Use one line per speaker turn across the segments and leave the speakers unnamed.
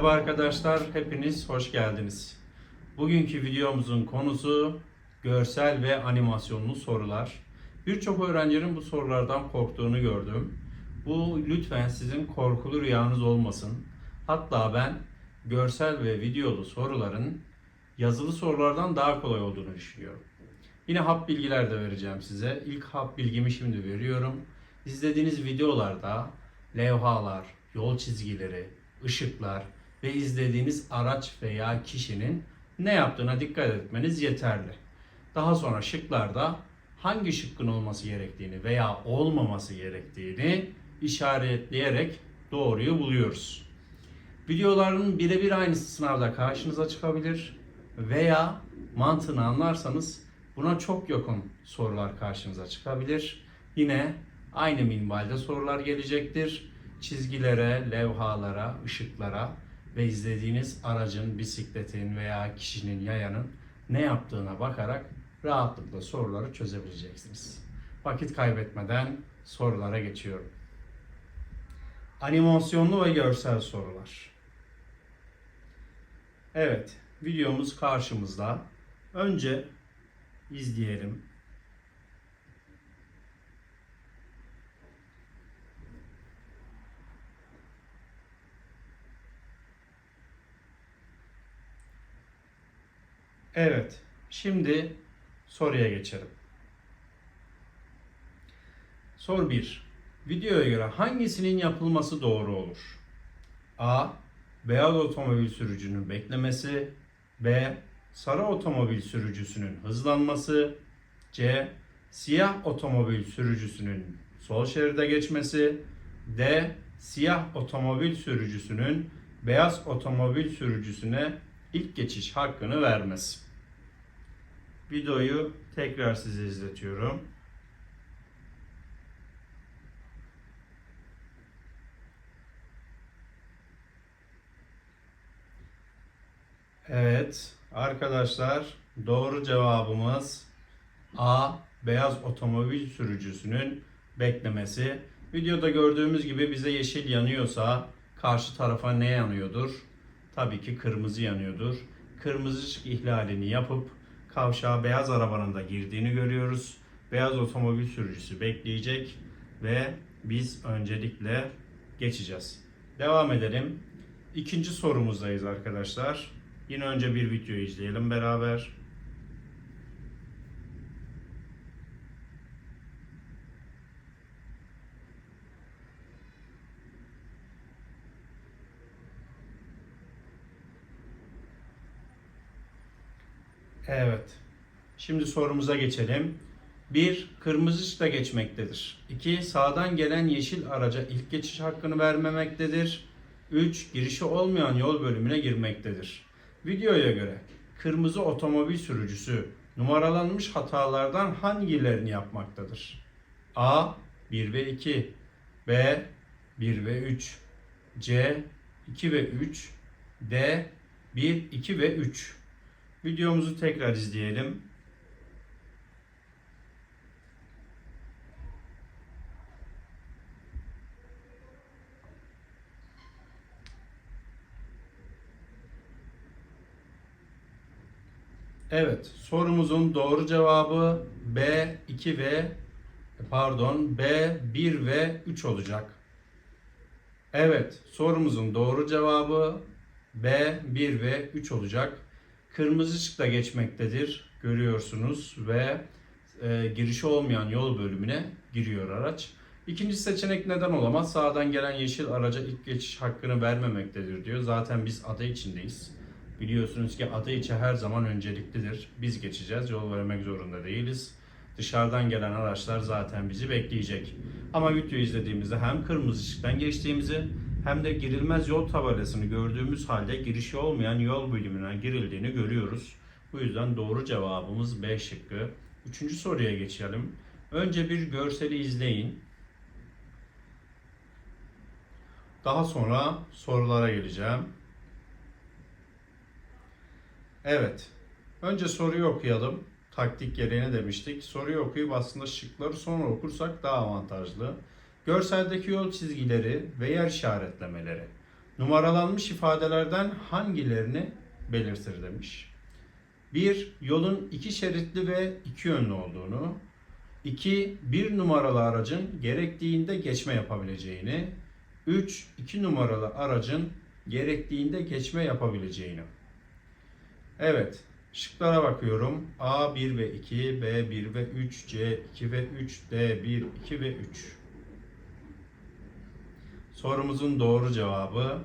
Merhaba arkadaşlar, hepiniz hoş geldiniz. Bugünkü videomuzun konusu görsel ve animasyonlu sorular. Birçok öğrencinin bu sorulardan korktuğunu gördüm. Bu lütfen sizin korkulu rüyanız olmasın. Hatta ben görsel ve videolu soruların yazılı sorulardan daha kolay olduğunu düşünüyorum. Yine hap bilgiler de vereceğim size. İlk hap bilgimi şimdi veriyorum. İzlediğiniz videolarda levhalar, yol çizgileri, ışıklar ve izlediğiniz araç veya kişinin ne yaptığına dikkat etmeniz yeterli. Daha sonra şıklarda hangi şıkkın olması gerektiğini veya olmaması gerektiğini işaretleyerek doğruyu buluyoruz. Videoların birebir aynısı sınavda karşınıza çıkabilir veya mantığını anlarsanız buna çok yakın sorular karşınıza çıkabilir. Yine aynı minvalde sorular gelecektir. Çizgilere, levhalara, ışıklara ve izlediğiniz aracın, bisikletin veya kişinin, yayanın ne yaptığına bakarak rahatlıkla soruları çözebileceksiniz. Vakit kaybetmeden sorulara geçiyorum. Animasyonlu ve görsel sorular. Evet, videomuz karşımızda. Önce izleyelim. Evet, şimdi soruya geçelim. Soru 1. Videoya göre hangisinin yapılması doğru olur? A. Beyaz otomobil sürücünün beklemesi. B. Sarı otomobil sürücüsünün hızlanması. C. Siyah otomobil sürücüsünün sol şeride geçmesi. D. Siyah otomobil sürücüsünün beyaz otomobil sürücüsüne ilk geçiş hakkını vermesi. Videoyu tekrar size izletiyorum. Evet arkadaşlar doğru cevabımız A. Beyaz otomobil sürücüsünün beklemesi. Videoda gördüğümüz gibi bize yeşil yanıyorsa karşı tarafa ne yanıyordur? Tabii ki kırmızı yanıyordur. Kırmızı ışık ihlalini yapıp kavşağa beyaz arabanın da girdiğini görüyoruz. Beyaz otomobil sürücüsü bekleyecek ve biz öncelikle geçeceğiz. Devam edelim. İkinci sorumuzdayız arkadaşlar. Yine önce bir video izleyelim beraber. Evet. Şimdi sorumuza geçelim. 1. Kırmızı ışıkta geçmektedir. 2. Sağdan gelen yeşil araca ilk geçiş hakkını vermemektedir. 3. Girişi olmayan yol bölümüne girmektedir. Videoya göre kırmızı otomobil sürücüsü numaralanmış hatalardan hangilerini yapmaktadır? A. 1 ve 2 B. 1 ve 3 C. 2 ve 3 D. 1, 2 ve 3 Videomuzu tekrar izleyelim. Evet, sorumuzun doğru cevabı B 2 ve pardon B 1 ve 3 olacak. Evet, sorumuzun doğru cevabı B 1 ve 3 olacak. Kırmızı ışıkla geçmektedir görüyorsunuz ve e, girişi olmayan yol bölümüne giriyor araç. İkinci seçenek neden olamaz? Sağdan gelen yeşil araca ilk geçiş hakkını vermemektedir diyor. Zaten biz ada içindeyiz. Biliyorsunuz ki ada içi her zaman önceliklidir. Biz geçeceğiz, yol vermek zorunda değiliz. Dışarıdan gelen araçlar zaten bizi bekleyecek. Ama video izlediğimizde hem kırmızı ışıktan geçtiğimizi hem de girilmez yol tabelasını gördüğümüz halde girişi olmayan yol bölümüne girildiğini görüyoruz. Bu yüzden doğru cevabımız B şıkkı. Üçüncü soruya geçelim. Önce bir görseli izleyin. Daha sonra sorulara geleceğim. Evet. Önce soruyu okuyalım. Taktik gereğine demiştik. Soruyu okuyup aslında şıkları sonra okursak daha avantajlı. Görseldeki yol çizgileri ve yer işaretlemeleri Numaralanmış ifadelerden hangilerini belirtir demiş. 1. Yolun iki şeritli ve iki yönlü olduğunu. 2. Bir numaralı aracın gerektiğinde geçme yapabileceğini. 3. iki numaralı aracın gerektiğinde geçme yapabileceğini. Evet, şıklara bakıyorum. A 1 ve 2, B 1 ve 3, C 2 ve 3, D 1, 2 ve 3. Sorumuzun doğru cevabı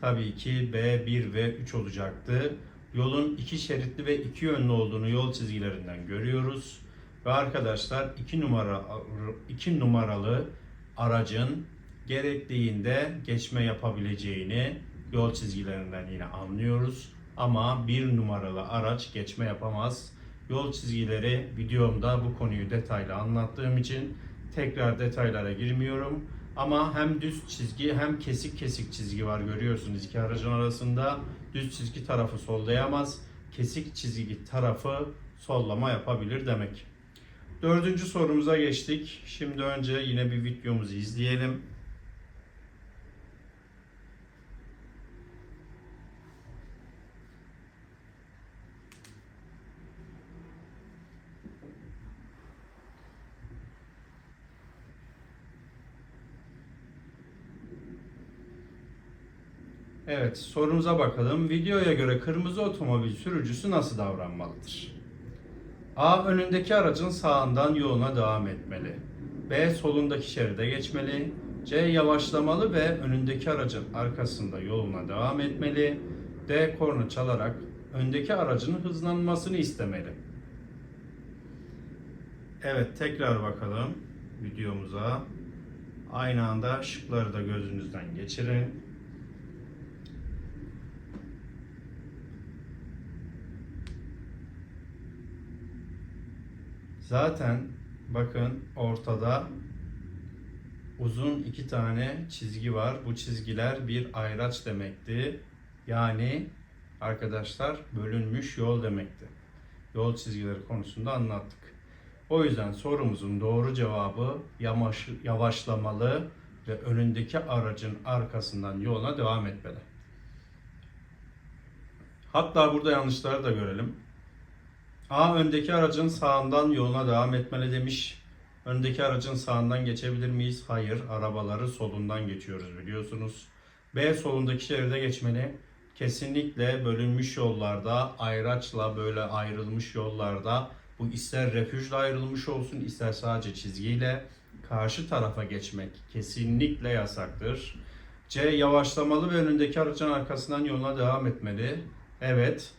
tabii ki B 1 ve 3 olacaktı. Yolun iki şeritli ve iki yönlü olduğunu yol çizgilerinden görüyoruz. Ve arkadaşlar 2 numara 2 numaralı aracın gerektiğinde geçme yapabileceğini yol çizgilerinden yine anlıyoruz. Ama bir numaralı araç geçme yapamaz. Yol çizgileri videomda bu konuyu detaylı anlattığım için tekrar detaylara girmiyorum. Ama hem düz çizgi hem kesik kesik çizgi var görüyorsunuz iki aracın arasında. Düz çizgi tarafı sollayamaz. Kesik çizgi tarafı sollama yapabilir demek. Dördüncü sorumuza geçtik. Şimdi önce yine bir videomuzu izleyelim. Evet, sorumuza bakalım. Videoya göre kırmızı otomobil sürücüsü nasıl davranmalıdır? A. Önündeki aracın sağından yoluna devam etmeli. B. Solundaki şeride geçmeli. C. Yavaşlamalı ve önündeki aracın arkasında yoluna devam etmeli. D. Korna çalarak öndeki aracın hızlanmasını istemeli. Evet, tekrar bakalım videomuza. Aynı anda şıkları da gözünüzden geçirin. Zaten bakın ortada uzun iki tane çizgi var. Bu çizgiler bir ayraç demekti. Yani arkadaşlar bölünmüş yol demekti. Yol çizgileri konusunda anlattık. O yüzden sorumuzun doğru cevabı yavaş, yavaşlamalı ve önündeki aracın arkasından yoluna devam etmeli. Hatta burada yanlışları da görelim. A öndeki aracın sağından yoluna devam etmeli demiş. Öndeki aracın sağından geçebilir miyiz? Hayır. Arabaları solundan geçiyoruz biliyorsunuz. B solundaki şeride geçmeli. Kesinlikle bölünmüş yollarda, ayraçla böyle ayrılmış yollarda bu ister refüjle ayrılmış olsun ister sadece çizgiyle karşı tarafa geçmek kesinlikle yasaktır. C yavaşlamalı ve önündeki aracın arkasından yoluna devam etmeli. Evet,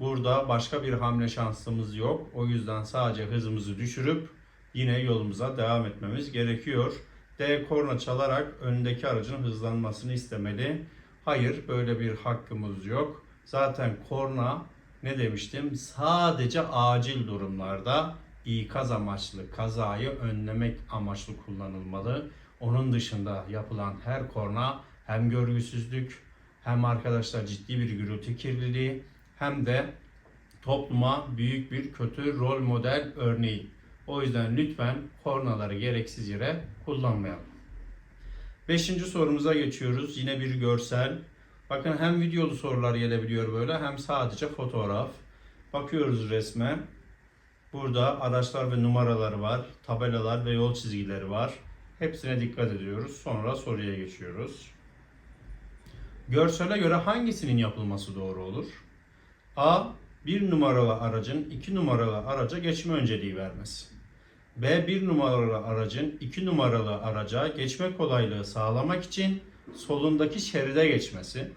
Burada başka bir hamle şansımız yok. O yüzden sadece hızımızı düşürüp yine yolumuza devam etmemiz gerekiyor. D korna çalarak önündeki aracın hızlanmasını istemeli. Hayır böyle bir hakkımız yok. Zaten korna ne demiştim? Sadece acil durumlarda ikaz amaçlı kazayı önlemek amaçlı kullanılmalı. Onun dışında yapılan her korna hem görgüsüzlük hem arkadaşlar ciddi bir gürültü kirliliği hem de topluma büyük bir kötü rol model örneği. O yüzden lütfen kornaları gereksiz yere kullanmayalım. Beşinci sorumuza geçiyoruz. Yine bir görsel. Bakın hem videolu sorular gelebiliyor böyle hem sadece fotoğraf. Bakıyoruz resme. Burada araçlar ve numaraları var. Tabelalar ve yol çizgileri var. Hepsine dikkat ediyoruz. Sonra soruya geçiyoruz. Görsele göre hangisinin yapılması doğru olur? A. Bir numaralı aracın iki numaralı araca geçme önceliği vermesi. B. Bir numaralı aracın iki numaralı araca geçme kolaylığı sağlamak için solundaki şeride geçmesi.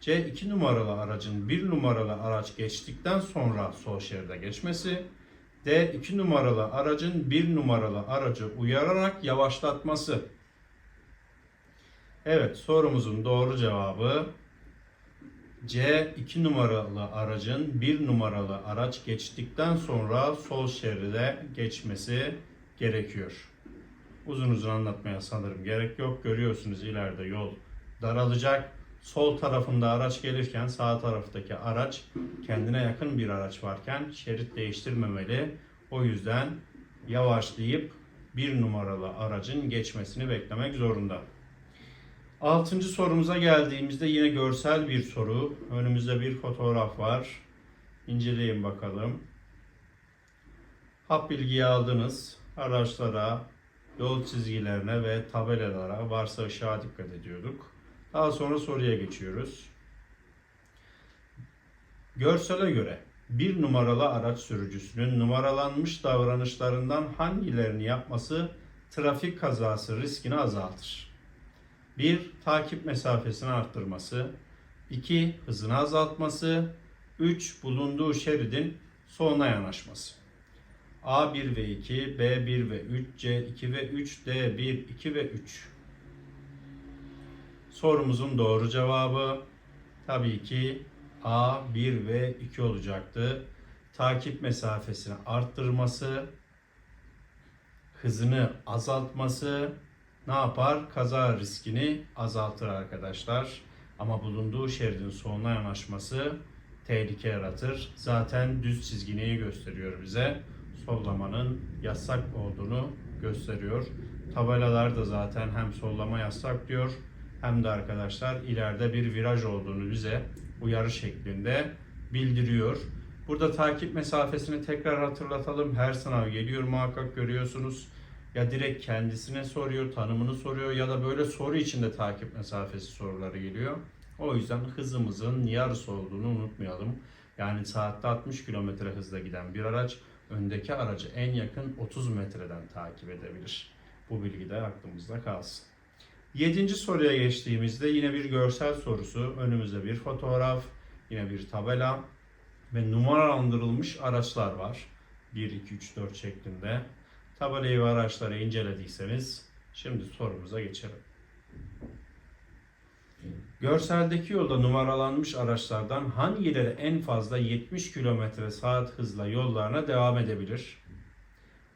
C. iki numaralı aracın bir numaralı araç geçtikten sonra sol şeride geçmesi. D. iki numaralı aracın bir numaralı aracı uyararak yavaşlatması. Evet sorumuzun doğru cevabı C 2 numaralı aracın 1 numaralı araç geçtikten sonra sol şeride geçmesi gerekiyor. Uzun uzun anlatmaya sanırım gerek yok. Görüyorsunuz ileride yol daralacak. Sol tarafında araç gelirken sağ taraftaki araç kendine yakın bir araç varken şerit değiştirmemeli. O yüzden yavaşlayıp bir numaralı aracın geçmesini beklemek zorunda. Altıncı sorumuza geldiğimizde yine görsel bir soru. Önümüzde bir fotoğraf var. İnceleyin bakalım. Hap bilgiyi aldınız. Araçlara, yol çizgilerine ve tabelalara varsa ışığa dikkat ediyorduk. Daha sonra soruya geçiyoruz. Görsele göre bir numaralı araç sürücüsünün numaralanmış davranışlarından hangilerini yapması trafik kazası riskini azaltır? 1. Takip mesafesini arttırması 2. Hızını azaltması 3. Bulunduğu şeridin sonuna yanaşması A1 ve 2, B1 ve 3, C2 ve 3, D1, 2 ve 3 Sorumuzun doğru cevabı tabii ki A 1 ve 2 olacaktı. Takip mesafesini arttırması, hızını azaltması ne yapar? Kaza riskini azaltır arkadaşlar. Ama bulunduğu şeridin sonuna yanaşması tehlike yaratır. Zaten düz çizgi neyi gösteriyor bize? Sollamanın yasak olduğunu gösteriyor. Tabelalar da zaten hem sollama yasak diyor hem de arkadaşlar ileride bir viraj olduğunu bize uyarı şeklinde bildiriyor. Burada takip mesafesini tekrar hatırlatalım. Her sınav geliyor muhakkak görüyorsunuz. Ya direkt kendisine soruyor, tanımını soruyor ya da böyle soru içinde takip mesafesi soruları geliyor. O yüzden hızımızın yarısı olduğunu unutmayalım. Yani saatte 60 km hızla giden bir araç öndeki aracı en yakın 30 metreden takip edebilir. Bu bilgi de aklımızda kalsın. Yedinci soruya geçtiğimizde yine bir görsel sorusu. Önümüzde bir fotoğraf, yine bir tabela ve numaralandırılmış araçlar var. 1, 2, 3, 4 şeklinde. Tabelayı ve araçları incelediyseniz şimdi sorumuza geçelim. Görseldeki yolda numaralanmış araçlardan hangileri en fazla 70 km saat hızla yollarına devam edebilir?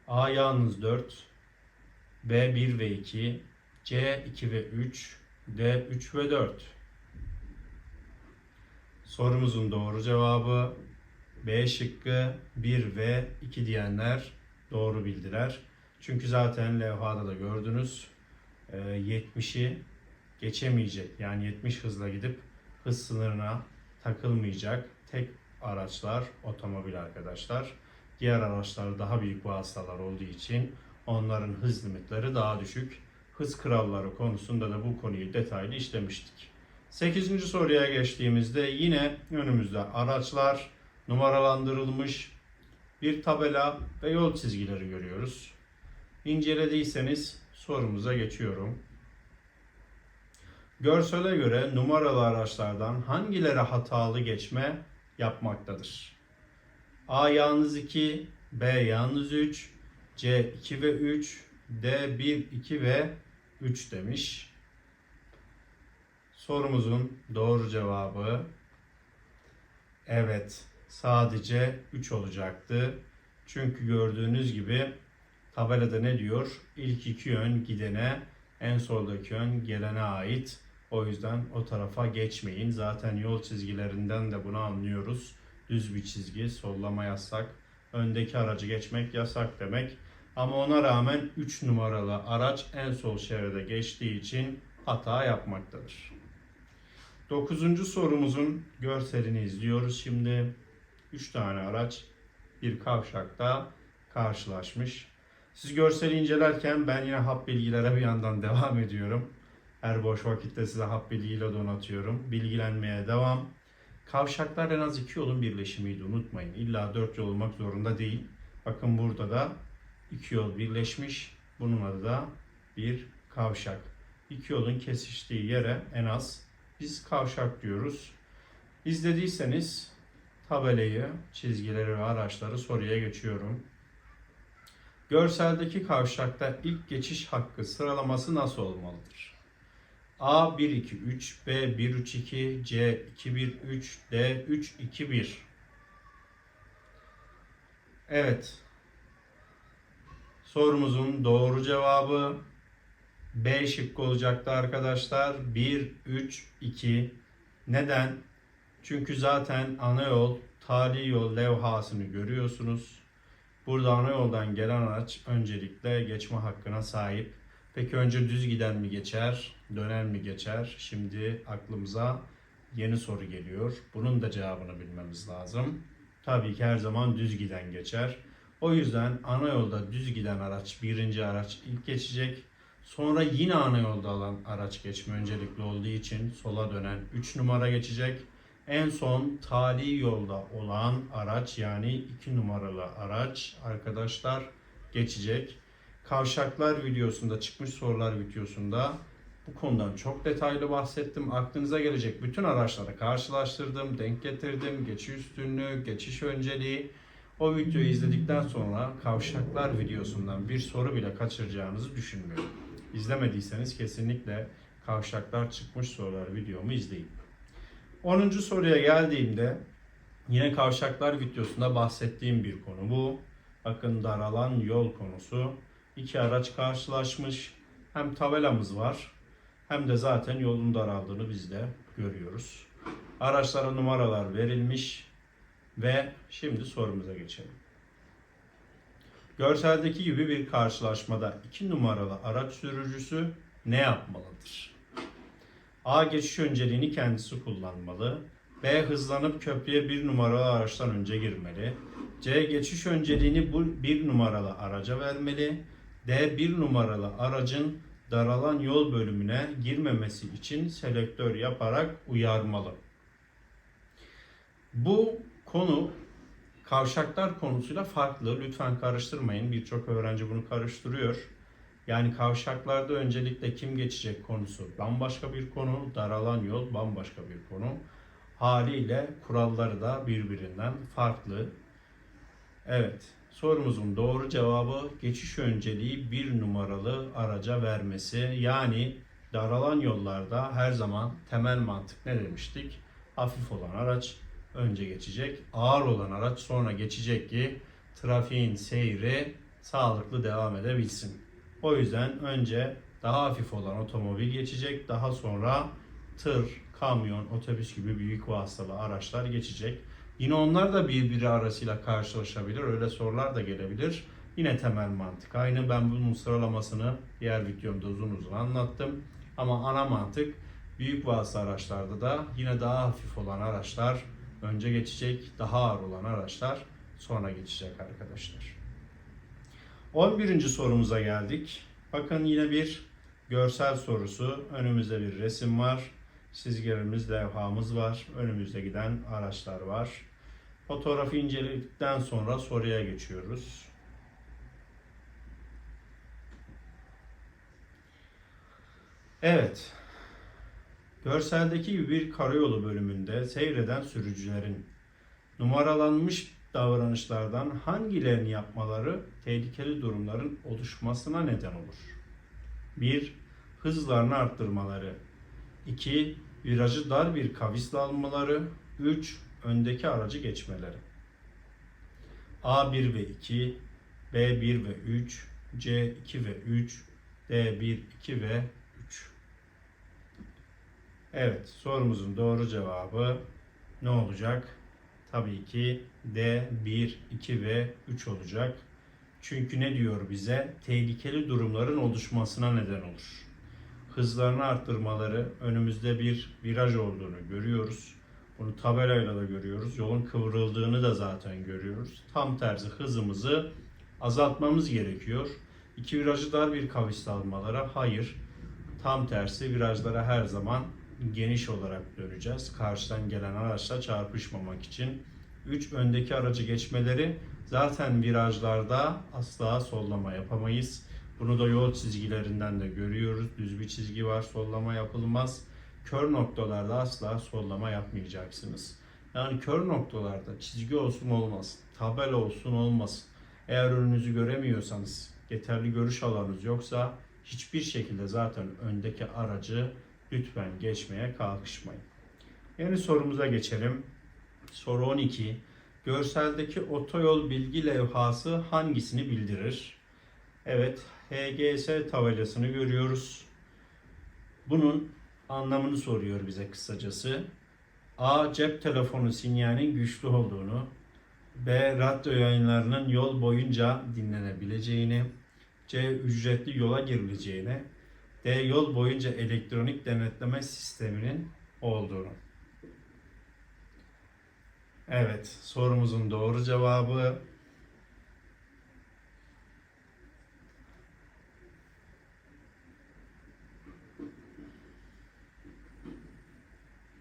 A yalnız 4, B 1 ve 2, C 2 ve 3, D 3 ve 4. Sorumuzun doğru cevabı B şıkkı 1 ve 2 diyenler doğru bildiler. Çünkü zaten levhada da gördünüz e, 70'i geçemeyecek. Yani 70 hızla gidip hız sınırına takılmayacak tek araçlar otomobil arkadaşlar. Diğer araçlar daha büyük vasıtalar olduğu için onların hız limitleri daha düşük. Hız kralları konusunda da bu konuyu detaylı işlemiştik. 8. soruya geçtiğimizde yine önümüzde araçlar numaralandırılmış bir tabela ve yol çizgileri görüyoruz. İncelediyseniz sorumuza geçiyorum. Görsele göre numaralı araçlardan hangileri hatalı geçme yapmaktadır? A yalnız 2, B yalnız 3, C 2 ve 3, D 1, 2 ve 3 demiş. Sorumuzun doğru cevabı evet sadece 3 olacaktı. Çünkü gördüğünüz gibi tabelada ne diyor? İlk iki yön gidene, en soldaki yön gelene ait. O yüzden o tarafa geçmeyin. Zaten yol çizgilerinden de bunu anlıyoruz. Düz bir çizgi, sollama yasak. Öndeki aracı geçmek yasak demek. Ama ona rağmen 3 numaralı araç en sol şeride geçtiği için hata yapmaktadır. 9. sorumuzun görselini izliyoruz şimdi. 3 tane araç bir kavşakta karşılaşmış. Siz görseli incelerken ben yine hap bilgilere bir yandan devam ediyorum. Her boş vakitte size hap bilgiyle donatıyorum. Bilgilenmeye devam. Kavşaklar en az iki yolun birleşimiydi unutmayın. İlla dört yol olmak zorunda değil. Bakın burada da iki yol birleşmiş. Bunun adı da bir kavşak. İki yolun kesiştiği yere en az biz kavşak diyoruz. İzlediyseniz tabelayı, çizgileri ve araçları soruya geçiyorum. Görseldeki kavşakta ilk geçiş hakkı sıralaması nasıl olmalıdır? A 1 2 3, B 1 3 2, C 2 1 3, D 3 2 1. Evet. Sorumuzun doğru cevabı B şıkkı olacaktı arkadaşlar. 1 3 2. Neden? Çünkü zaten ana yol, tali yol levhasını görüyorsunuz. Burada ana yoldan gelen araç öncelikle geçme hakkına sahip. Peki önce düz giden mi geçer, dönen mi geçer? Şimdi aklımıza yeni soru geliyor. Bunun da cevabını bilmemiz lazım. Tabii ki her zaman düz giden geçer. O yüzden ana yolda düz giden araç birinci araç ilk geçecek. Sonra yine ana yolda alan araç geçme öncelikli olduğu için sola dönen 3 numara geçecek. En son tali yolda olan araç yani 2 numaralı araç arkadaşlar geçecek. Kavşaklar videosunda çıkmış sorular videosunda bu konudan çok detaylı bahsettim. Aklınıza gelecek bütün araçları karşılaştırdım, denk getirdim. Geçiş üstünlüğü, geçiş önceliği. O videoyu izledikten sonra kavşaklar videosundan bir soru bile kaçıracağınızı düşünmüyorum. İzlemediyseniz kesinlikle kavşaklar çıkmış sorular videomu izleyin. 10. soruya geldiğimde yine kavşaklar videosunda bahsettiğim bir konu bu. Bakın daralan yol konusu. İki araç karşılaşmış. Hem tabelamız var hem de zaten yolun daraldığını biz de görüyoruz. Araçlara numaralar verilmiş ve şimdi sorumuza geçelim. Görseldeki gibi bir karşılaşmada iki numaralı araç sürücüsü ne yapmalıdır? A. Geçiş önceliğini kendisi kullanmalı. B. Hızlanıp köprüye bir numaralı araçtan önce girmeli. C. Geçiş önceliğini bu bir numaralı araca vermeli. D. Bir numaralı aracın daralan yol bölümüne girmemesi için selektör yaparak uyarmalı. Bu konu kavşaklar konusuyla farklı. Lütfen karıştırmayın. Birçok öğrenci bunu karıştırıyor. Yani kavşaklarda öncelikle kim geçecek konusu bambaşka bir konu, daralan yol bambaşka bir konu. Haliyle kuralları da birbirinden farklı. Evet, sorumuzun doğru cevabı geçiş önceliği bir numaralı araca vermesi. Yani daralan yollarda her zaman temel mantık ne demiştik? Hafif olan araç önce geçecek, ağır olan araç sonra geçecek ki trafiğin seyri sağlıklı devam edebilsin. O yüzden önce daha hafif olan otomobil geçecek, daha sonra tır, kamyon, otobüs gibi büyük vasıtalı araçlar geçecek. Yine onlar da birbiri arasıyla karşılaşabilir. Öyle sorular da gelebilir. Yine temel mantık aynı. Ben bunun sıralamasını diğer videomda uzun uzun anlattım. Ama ana mantık büyük vasıta araçlarda da yine daha hafif olan araçlar önce geçecek, daha ağır olan araçlar sonra geçecek arkadaşlar. 11. sorumuza geldik. Bakın yine bir görsel sorusu. Önümüzde bir resim var. Çizgilerimiz, levhamız var. Önümüzde giden araçlar var. Fotoğrafı inceledikten sonra soruya geçiyoruz. Evet. Görseldeki gibi bir karayolu bölümünde seyreden sürücülerin numaralanmış davranışlardan hangilerini yapmaları tehlikeli durumların oluşmasına neden olur? 1. Hızlarını arttırmaları 2. Virajı dar bir kavisle almaları 3. Öndeki aracı geçmeleri A1 ve 2 B1 ve 3 C2 ve 3 D1, 2 ve 3 Evet sorumuzun doğru cevabı ne olacak? Tabii ki D 1, 2 ve 3 olacak. Çünkü ne diyor bize? Tehlikeli durumların oluşmasına neden olur. Hızlarını arttırmaları, önümüzde bir viraj olduğunu görüyoruz. Bunu tabelayla da görüyoruz. Yolun kıvrıldığını da zaten görüyoruz. Tam tersi hızımızı azaltmamız gerekiyor. İki virajı dar bir kavisle almalara hayır. Tam tersi virajlara her zaman geniş olarak döneceğiz. Karşıdan gelen araçla çarpışmamak için. 3 öndeki aracı geçmeleri zaten virajlarda asla sollama yapamayız. Bunu da yol çizgilerinden de görüyoruz. Düz bir çizgi var, sollama yapılmaz. Kör noktalarda asla sollama yapmayacaksınız. Yani kör noktalarda çizgi olsun olmaz, tabela olsun olmaz. Eğer önünüzü göremiyorsanız, yeterli görüş alanınız yoksa hiçbir şekilde zaten öndeki aracı lütfen geçmeye kalkışmayın. Yeni sorumuza geçelim. Soru 12. Görseldeki otoyol bilgi levhası hangisini bildirir? Evet, HGS tabelasını görüyoruz. Bunun anlamını soruyor bize kısacası. A. Cep telefonu sinyalinin güçlü olduğunu. B. Radyo yayınlarının yol boyunca dinlenebileceğini. C. Ücretli yola girileceğine. D. Yol boyunca elektronik denetleme sisteminin olduğunu. Evet, sorumuzun doğru cevabı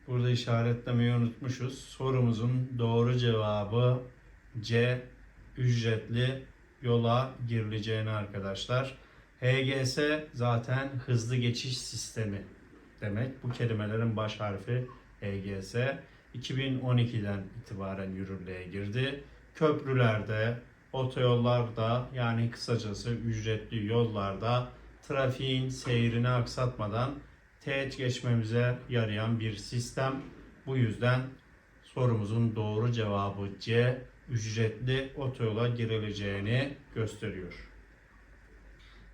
Burada işaretlemeyi unutmuşuz. Sorumuzun doğru cevabı C. Ücretli yola girileceğini arkadaşlar. HGS zaten hızlı geçiş sistemi demek. Bu kelimelerin baş harfi HGS. 2012'den itibaren yürürlüğe girdi. Köprülerde, otoyollarda yani kısacası ücretli yollarda trafiğin seyrini aksatmadan teğet geçmemize yarayan bir sistem. Bu yüzden sorumuzun doğru cevabı C. Ücretli otoyola girileceğini gösteriyor.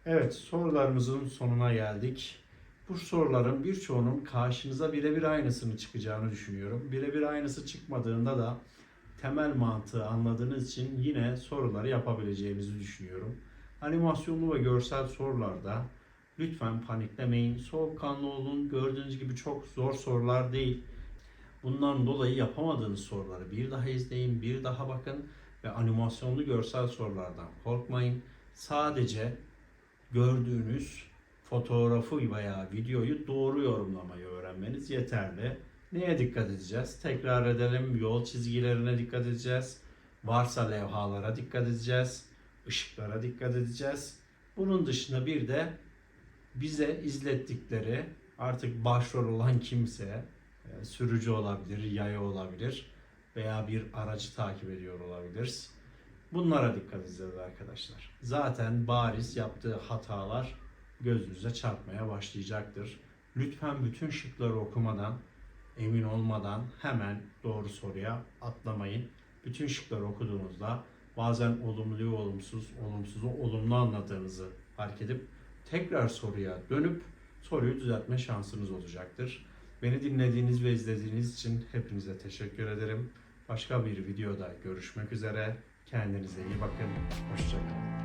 Evet sorularımızın sonuna geldik. Bu soruların birçoğunun karşınıza birebir aynısını çıkacağını düşünüyorum. Birebir aynısı çıkmadığında da temel mantığı anladığınız için yine soruları yapabileceğinizi düşünüyorum. Animasyonlu ve görsel sorularda lütfen paniklemeyin, soğukkanlı olun. Gördüğünüz gibi çok zor sorular değil. Bundan dolayı yapamadığınız soruları bir daha izleyin, bir daha bakın ve animasyonlu görsel sorulardan korkmayın. Sadece gördüğünüz fotoğrafı veya videoyu doğru yorumlamayı öğrenmeniz yeterli. Neye dikkat edeceğiz? Tekrar edelim. Yol çizgilerine dikkat edeceğiz. Varsa levhalara dikkat edeceğiz. ışıklara dikkat edeceğiz. Bunun dışında bir de bize izlettikleri artık başrol olan kimse e, sürücü olabilir, yaya olabilir veya bir aracı takip ediyor olabiliriz. Bunlara dikkat edeceğiz arkadaşlar. Zaten bariz yaptığı hatalar gözünüze çarpmaya başlayacaktır. Lütfen bütün şıkları okumadan, emin olmadan hemen doğru soruya atlamayın. Bütün şıkları okuduğunuzda bazen olumluyu olumsuz, olumsuzu olumlu anladığınızı fark edip tekrar soruya dönüp soruyu düzeltme şansınız olacaktır. Beni dinlediğiniz ve izlediğiniz için hepinize teşekkür ederim. Başka bir videoda görüşmek üzere. Kendinize iyi bakın. Hoşçakalın.